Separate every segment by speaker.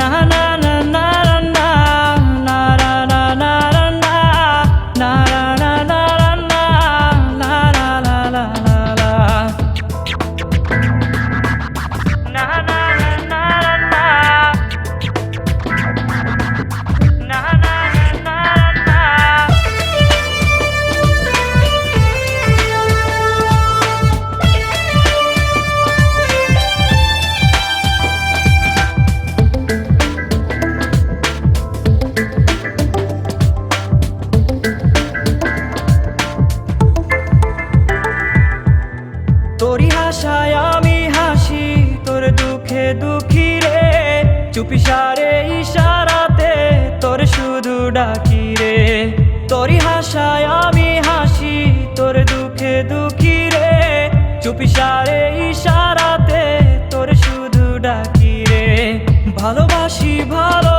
Speaker 1: na na হাসায় আমি হাসি, তোর দুঃখে দুঃখী রে। চুপি সারে ইশারাতে, তোর শুধু ডাকি রে। তোরই হাসায় আমি হাসি, তোর দুঃখে দুঃখী রে। চুপি সারে ইশারাতে, তোর শুধু ডাকি রে। ভালোবাসি ভালোবাসি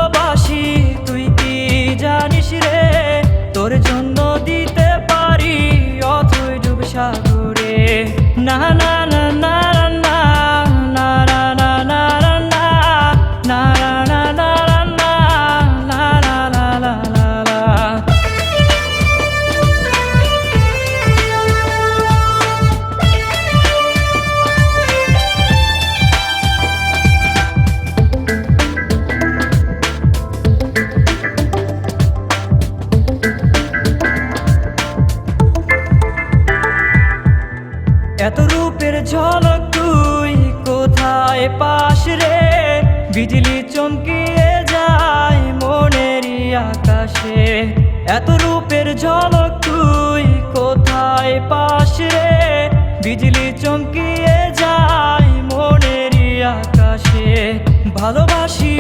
Speaker 1: এত রূপের ঝলক তুই কোথায় পাশ রে? বিজলি চমকিয়ে যায় মনেরই আকাশে। এত রূপের ঝলক তুই কোথায় পাশ রে? বিজলি চমকিয়ে যায় মনেরই আকাশে। ভালোবাসি